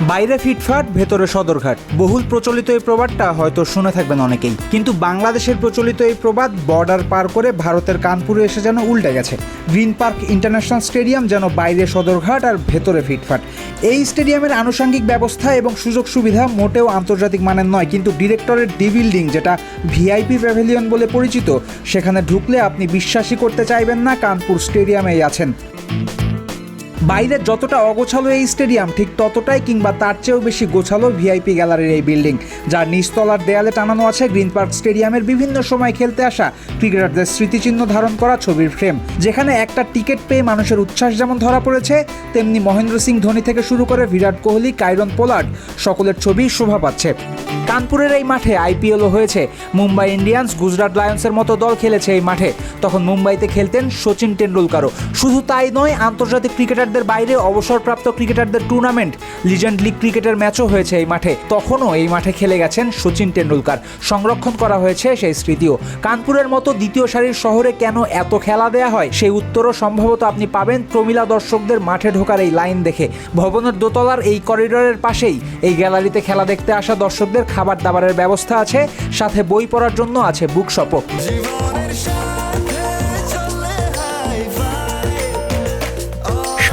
বাইরে ফিটফাট, ভেতরে সদরঘাট। বহুল প্রচলিত এই প্রবাদটা হয়তো শুনে থাকবেন অনেকেই। কিন্তু বাংলাদেশের প্রচলিত এই প্রবাদ বর্ডার পার করে ভারতের কানপুরে এসে যেন উল্টে গেছে। গ্রিন পার্ক ইন্টারন্যাশনাল স্টেডিয়াম যেন বাইরে সদরঘাট আর ভেতরে ফিটফাট। এই স্টেডিয়ামের আনুষঙ্গিক ব্যবস্থা এবং সুযোগ সুবিধা মোটেও আন্তর্জাতিক মানের নয়, কিন্তু ডিরেক্টরের ডি বিল্ডিং, যেটা ভিআইপি প্যাভিলিয়ন বলে পরিচিত, সেখানে ঢুকলে আপনি বিশ্বাসই করতে চাইবেন না কানপুর স্টেডিয়ামেই আছেন। বাইরে যতটা অগোছালো এই স্টেডিয়াম, ঠিক ততটাই কিংবা তার চেয়েও বেশি গোছালো ভিআইপি গ্যালারির এই বিল্ডিং, যার নিচতলার দেয়ালে টানানো আছে গ্রিন পার্ক স্টেডিয়ামের বিভিন্ন সময় খেলতে আসা ক্রিকেটারদের স্মৃতিচিহ্ন ধারণ করা ছবির ফ্রেম, যেখানে একটা টিকিট পেয়ে মানুষের উচ্ছ্বাস যেমন ধরা পড়েছে, তেমনি মহেন্দ্র সিং ধোনি থেকে শুরু করে বিরাট কোহলি, কাইরন পোলার্ড, সকলের ছবি শোভা পাচ্ছে। কানপুরের এই মাঠে আইপিএলও হয়েছে, মুম্বাই ইন্ডিয়ান্স, গুজরাট লায়ন্সের মতো দল খেলেছে এই মাঠে, তখন মুম্বাইতে খেলতেন সচিন টেন্ডুলকারও শুধু তাই নয়, আন্তর্জাতিক ক্রিকেটারদের বাইরে অবসরপ্রাপ্ত ক্রিকেটারদের টুর্নামেন্ট লিজেন্ড লিগ ক্রিকেটের ম্যাচও হয়েছে এই মাঠে। তখনও এই মাঠে খেলে গেছেন সচিন টেন্ডুলকার সংরক্ষণ করা হয়েছে সেই স্মৃতিও। কানপুরের মতো দ্বিতীয় সারির শহরে কেন এত খেলা দেয়া হয়? সেই উত্তরও সম্ভবত আপনি পাবেন প্রমিলা দর্শকদের মাঠে ঢোকার এই লাইন দেখে। ভবনের দোতলার এই করিডোরের পাশেই এই গ্যালারিতে খেলা দেখতে আসা দর্শকদের খাবার দাবারের ব্যবস্থা আছে, সাথে বই পড়ার জন্য আছে বুকশপও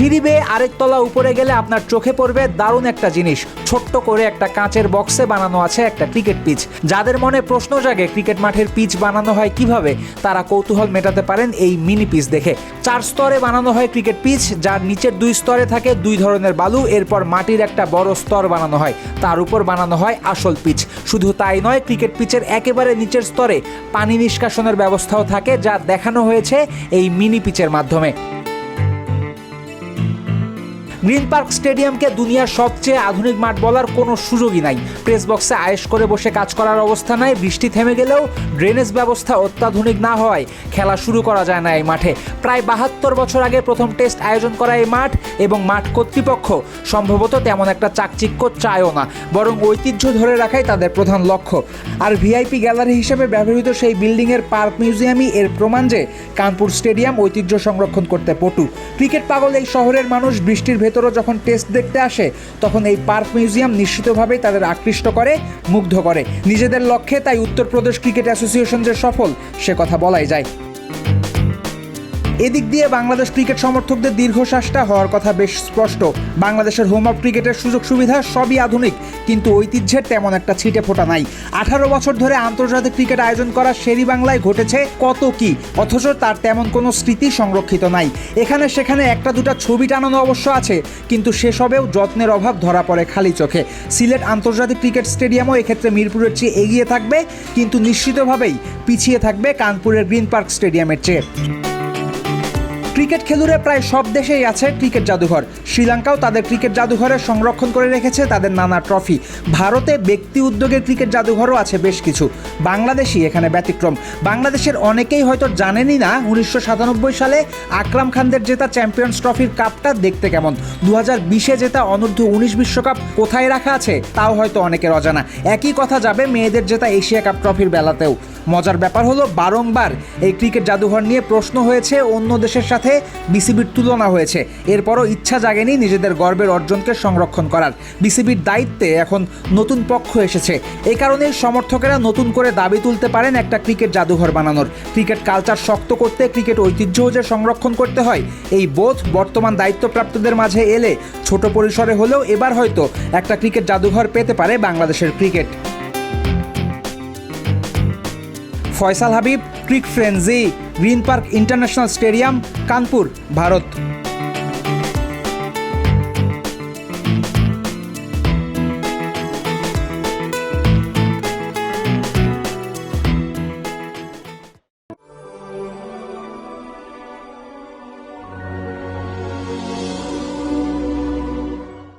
সিঁড়ি বেয়ে আরেক তলা উপরে গেলে আপনার চোখে পড়বে দারুণ একটা জিনিস। ছোট্ট করে একটা কাঁচের বক্সে বানানো আছে একটা ক্রিকেট পিচ। যাদের মনে প্রশ্ন জাগে ক্রিকেট মাঠের পিচ বানানো হয় কীভাবে, তারা কৌতূহল মেটাতে পারেন এই মিনি পিচ দেখে। চার স্তরে বানানো হয় ক্রিকেট পিচ, যার নিচের দুই স্তরে থাকে দুই ধরনের বালু, এরপর মাটির একটা বড় স্তর বানানো হয়। তার উপর বানানো হয় আসল পিচ। শুধু তাই নয়, ক্রিকেট পিচের একেবারে নিচের স্তরে পানি নিষ্কাশনের ব্যবস্থাও থাকে, যা দেখানো হয়েছে এই মিনি পিচের মাধ্যমে। গ্রিন পার্ক স্টেডিয়ামকে দুনিয়ার সবচেয়ে আধুনিক মাঠ বলার কোনো সুযোগই নাই। প্রেস বক্সে আয়েস করে বসে কাজ করার অবস্থা নাই, বৃষ্টি থেমে গেলেও ড্রেনেজ ব্যবস্থা অত্যাধুনিক না হওয়ায় খেলা শুরু করা যায় না এই মাঠে। প্রায় বাহাত্তর বছর আগে প্রথম টেস্ট আয়োজন করা এই মাঠ এবং মাঠ কর্তৃপক্ষ সম্ভবত তেমন একটা চাকচিক্য চায়ও না, বরং ঐতিহ্য ধরে রাখাই তাদের প্রধান লক্ষ্য। আর ভিআইপি গ্যালারি হিসেবে ব্যবহৃত সেই বিল্ডিংয়ের পার্ক মিউজিয়ামই এর প্রমাণ যে কানপুর স্টেডিয়াম ঐতিহ্য সংরক্ষণ করতে পটু। ক্রিকেট পাগল এই শহরের মানুষ বৃষ্টির ভেতরও যখন টেস্ট দেখতে আসে, তখন এই পার্ক মিউজিয়াম নিশ্চিতভাবেই তাদের আকৃষ্ট করে, মুগ্ধ করে। নিজেদের লক্ষ্যে তাই উত্তরপ্রদেশ ক্রিকেট অ্যাসোসিয়েশন যে সফল, সে কথা বলাই যায়। এদিক দিয়ে বাংলাদেশ ক্রিকেট সমর্থকদের দীর্ঘশ্বাসটা হওয়ার কথা বেশ স্পষ্ট। বাংলাদেশের হোম অফ ক্রিকেটের সুযোগ সুবিধা সবই আধুনিক, কিন্তু ঐতিহ্যের তেমন একটা ছিটে ফোটা নাই। আঠারো বছর ধরে আন্তর্জাতিক ক্রিকেট আয়োজন করা শেরি বাংলায় ঘটেছে কত কি, অথচ তার তেমন কোনো স্মৃতি সংরক্ষিত নাই। এখানে সেখানে একটা দুটা ছবি টানানো অবশ্য আছে, কিন্তু সেসবেও যত্নের অভাব ধরা পড়ে খালি চোখে। সিলেট আন্তর্জাতিক ক্রিকেট স্টেডিয়ামও এক্ষেত্রে মিরপুরের চেয়ে এগিয়ে থাকবে, কিন্তু নিশ্চিতভাবেই পিছিয়ে থাকবে কানপুরের গ্রিন পার্ক স্টেডিয়ামের চেয়ে। ক্রিকেট খেলুড়ে প্রায় সব দেশেই আছে ক্রিকেট জাদুঘর। শ্রীলঙ্কাও তাদের ক্রিকেট জাদুঘরে সংরক্ষণ করে রেখেছে তাদের নানা ট্রফি। ভারতে ব্যক্তি উদ্যোগের ক্রিকেট জাদুঘরও আছে বেশ কিছু। বাংলাদেশি এখানে ব্যতিক্রম। বাংলাদেশের অনেকেই হয়তো জানেনই না, উনিশশো সাতানব্বই সালে আকরাম খানদের জেতা চ্যাম্পিয়ন্স ট্রফির কাপটা দেখতে কেমন। দু হাজার বিশে জেতা অনূর্ধ্ব উনিশ বিশ্বকাপ কোথায় রাখা আছে, তাও হয়তো অনেকের অজানা। একই কথা যাবে মেয়েদের জেতা এশিয়া কাপ ট্রফির বেলাতেও। মজার ব্যাপার হলো বারংবার এই ক্রিকেট জাদুঘর নিয়ে প্রশ্ন হয়েছে, অন্য দেশের সাথে বিসিবির তুলনা হয়েছে। এরপরও ইচ্ছা জাগেনি নিজেদের গর্বের অর্জনকে সংরক্ষণ করার। বিসিবির দায়িত্বে এখন নতুন পক্ষ এসেছে। এই কারণেই সমর্থকেরা নতুন করে দাবি তুলতে পারেন একটা ক্রিকেট জাদুঘর বানানোর। ক্রিকেট কালচার শক্ত করতে ক্রিকেট ঐতিহ্যও যে সংরক্ষণ করতে হয়, এই বোধ বর্তমান দায়িত্বপ্রাপ্তদের মাঝে এলে ছোট পরিসরে হলেও এবার হয়তো একটা ক্রিকেট জাদুঘর পেতে পারে বাংলাদেশের cricket. Faisal Habib crick frenzy Green Park international stadium Kanpur Bharat.